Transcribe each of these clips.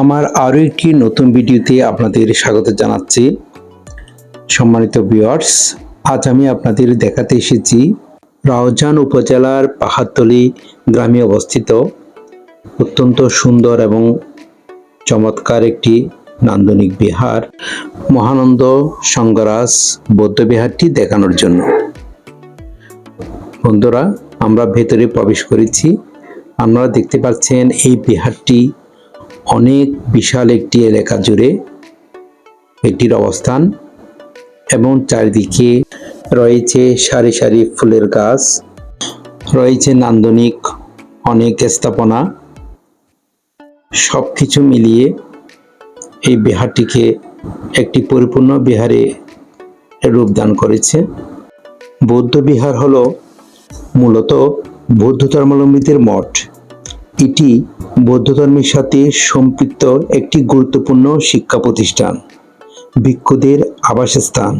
আমার আরও একটি নতুন ভিডিওতে আপনাদের স্বাগত জানাচ্ছি। সম্মানিত ভিউয়ার্স আজ আমি আপনাদের দেখাতে এসেছি রাউজান উপজেলার পাহাড়তলি গ্রামে অবস্থিত অত্যন্ত সুন্দর এবং চমৎকার একটি নান্দনিক বিহার, মহানন্দ সঙ্গরাজ বৌদ্ধ বিহারটি দেখানোর জন্য। বন্ধুরা, আমরা ভেতরে প্রবেশ করেছি। আপনারা দেখতে পাচ্ছেন এই বিহারটি অনেক বিশাল একটি এলাকা জুড়ে এটির অবস্থান এবং চারিদিকে রয়েছে সারি সারি ফুলের গাছ, রয়েছে নান্দনিক অনেক স্থাপনা। সব কিছু মিলিয়ে এই বিহারটিকে একটি পরিপূর্ণ বিহারে রূপদান করেছে। বৌদ্ধ বিহার হলো মূলত বৌদ্ধ ধর্মাবলম্বীদের মঠ। এটি বৌদ্ধ ধর্মের সাথে সম্পৃক্ত একটি গুরুত্বপূর্ণ শিক্ষা প্রতিষ্ঠান, ভিক্ষুদের আবাসস্থান,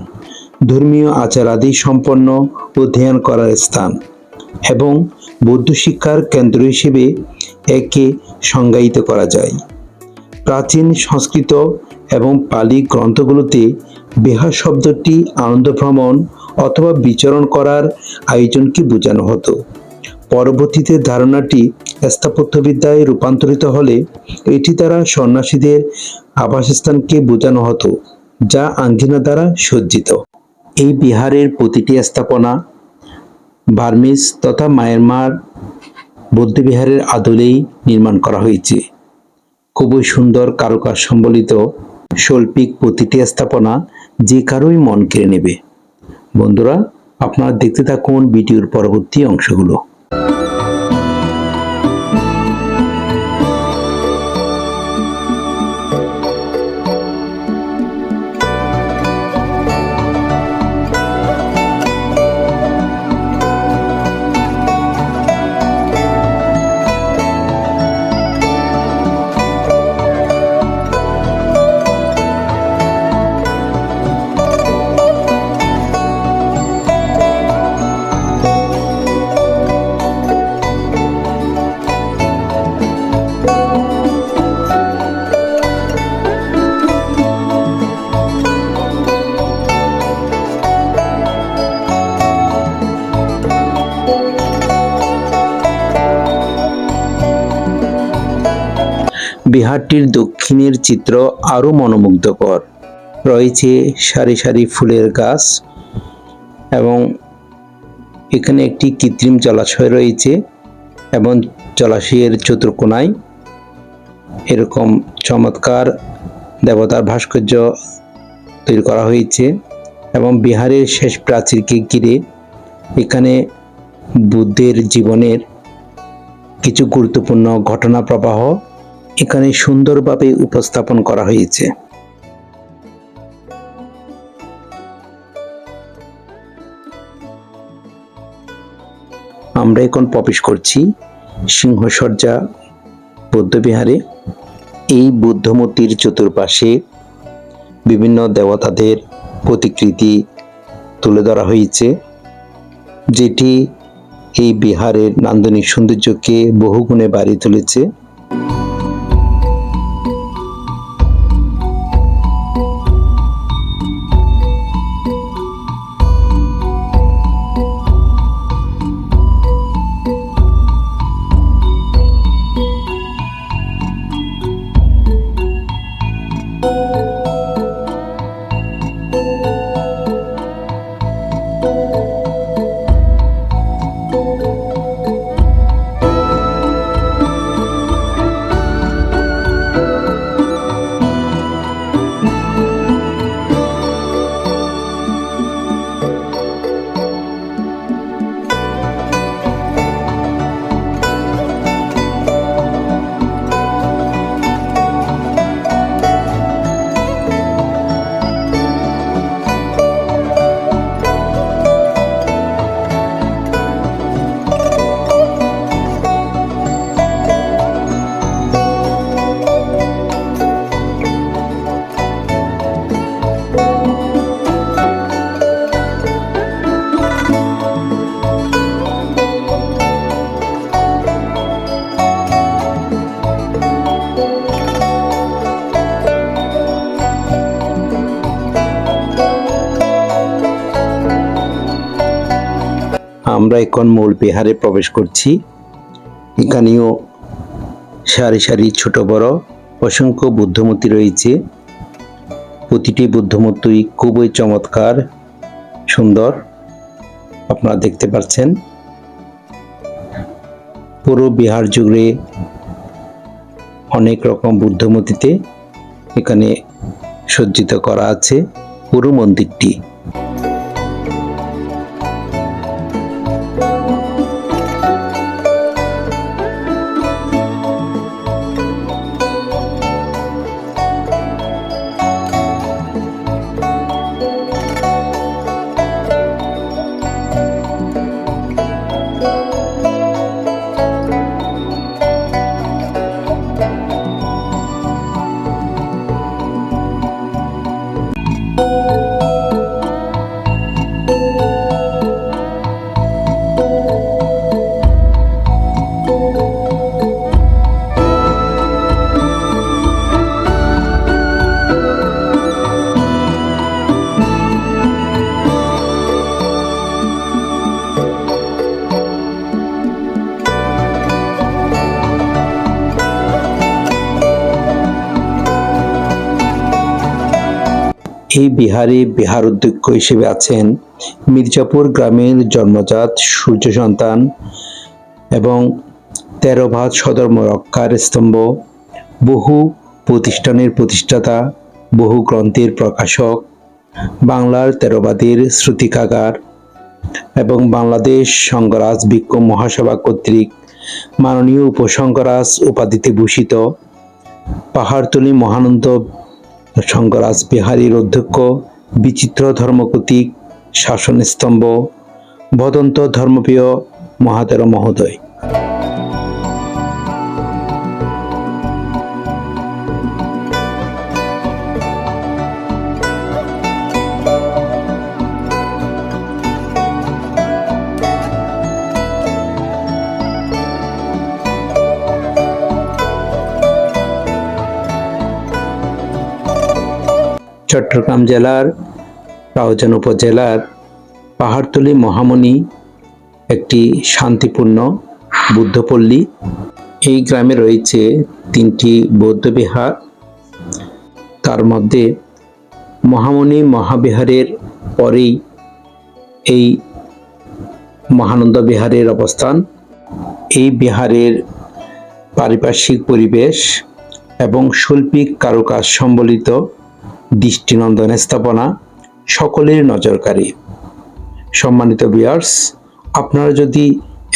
ধর্মীয় আচার আদি সম্পন্ন অধ্যয়ন করার স্থান এবং বৌদ্ধ শিক্ষার কেন্দ্র হিসেবে একে সংজ্ঞায়িত করা যায়। প্রাচীন সংস্কৃত এবং পালি গ্রন্থগুলোতে বিহার শব্দটি আনন্দ ভ্রমণ অথবা বিচরণ করার আয়োজনকে বোঝানো হতো। পরবর্তীতে ধারণাটি স্থাপত্যবিদ্যায় রূপান্তরিত হলে এটি দ্বারা সন্ন্যাসীদের আবাসস্থানকে বোঝানো হতো, যা আঙ্গিনা দ্বারা সজ্জিত। এই বিহারের প্রতিটি স্থাপনা বার্মিজ তথা মায়ানমার বৌদ্ধবিহারের আদলেই নির্মাণ করা হয়েছে। খুবই সুন্দর কারুকাজ সম্বলিত শৈল্পিক প্রতিটি স্থাপনা যে কারোই মন কেড়ে নেবে। বন্ধুরা, আপনারা দেখতে থাকুন ভিডিওর পরবর্তী অংশগুলো। you বিহারটির দক্ষিণের চিত্র আরও মনোমুগ্ধকর। রয়েছে সারি সারি ফুলের গাছ এবং এখানে একটি কৃত্রিম জলাশয় রয়েছে এবং জলাশয়ের চতুর্কোনায় এরকম চমৎকার দেবতার ভাস্কর্য তৈরি করা হয়েছে এবং বিহারের শেষ প্রাচীরকে ঘিরে এখানে বুদ্ধের জীবনের কিছু গুরুত্বপূর্ণ ঘটনা প্রবাহ এখানে সুন্দরভাবে উপস্থাপন করা হয়েছে। আমরা এখন প্রবেশ করছি সিংহসজ্জা বৌদ্ধবিহারে। এই বুদ্ধমূর্তির চতুর্পাশে বিভিন্ন দেবতাদের প্রতিকৃতি তুলে ধরা হয়েছে, যেটি এই বিহারের নান্দনিক সৌন্দর্যকে বহুগুণে বাড়িয়ে তুলেছে। আমরা এখন মূল বিহারে প্রবেশ করছি। এখানেও সারি সারি ছোট বড় অসংখ্য বুদ্ধমূর্তি রয়েছে। প্রতিটি বুদ্ধমূর্তি খুবই চমৎকার, সুন্দর, আপনারা দেখতে পাচ্ছেন। পুরো বিহার জুড়ে অনেক রকম বুদ্ধমূর্তিতে এখানে সজ্জিত করা আছে পুরো মন্দিরটি। এই বিহারে বিহার অধ্যক্ষ হিসেবে আছেন মির্জাপুর গ্রামের জন্মজাত সূর্য সন্তান এবং তেরো ভাত সদর্ম রক্ষার স্তম্ভ, বহু প্রতিষ্ঠানের প্রতিষ্ঠাতা, বহু গ্রন্থের প্রকাশক, বাংলার তেরোবাদের শ্রুতিকাগার এবং বাংলাদেশ সংঘরাজ বিক্ষোভ মহাসভা কর্তৃক মাননীয় উপসংঘরাজ উপাধিতে ভূষিত পাহাড়তলি মহানন্দ সংঘরাজ বিহারীর অধ্যক্ষ বিচিত্র ধর্মকতিক শাসন স্তম্ভ ভদন্ত ধর্মপ্রিয় মহাতের মহোদয়। চট্টগ্রাম জেলার, রাউজান উপজেলার পাহাড়তলি মহামণি একটি শান্তিপূর্ণ বুদ্ধপল্লী। এই গ্রামে রয়েছে তিনটি বৌদ্ধবিহার তার মধ্যে মহামণি মহাবিহারের পরেই এই মহানন্দ বিহারের অবস্থান। এই বিহারের পারিপার্শ্বিক পরিবেশ এবং শৈল্পিক কারুকাজ সম্বলিত দৃষ্টিনন্দন স্থাপনা সকলের নজরকারী। সম্মানিত বিয়ার্স আপনারা যদি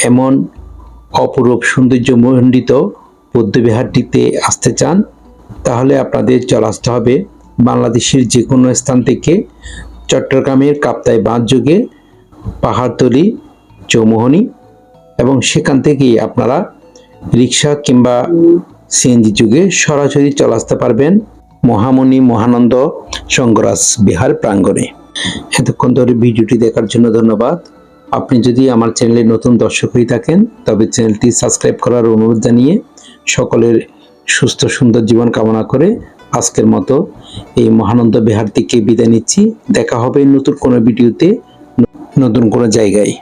এমন অপরূপ সৌন্দর্যমণ্ডিত বৌদ্ধবিহারটিতে আসতে চান, তাহলে আপনাদের চলে আসতে হবে বাংলাদেশের যে কোনো স্থান থেকে চট্টগ্রামের কাপ্তাই বাঁধ যুগে পাহাড়তলি, চৌমোহনী এবং সেখান থেকেই আপনারা রিক্সা কিংবা সিএনজি যুগে সরাসরি চলে আসতে পারবেন। মহামণি মহানন্দ সংগরাজ বিহার প্রাঙ্গণে। এতক্ষণ ধরে ভিডিওটি দেখার জন্য ধন্যবাদ। আপনি যদি আমার চ্যানেলে নতুন দর্শক হয়ে থাকেন, তবে চ্যানেলটি সাবস্ক্রাইব করার অনুরোধ জানিয়ে সকলের সুস্থ সুন্দর জীবন কামনা করে আজকের মতো এই মহানন্দ বিহার থেকে বিদায় নিচ্ছি। দেখা হবে নতুন কোনো ভিডিওতে, নতুন কোনো জায়গায়।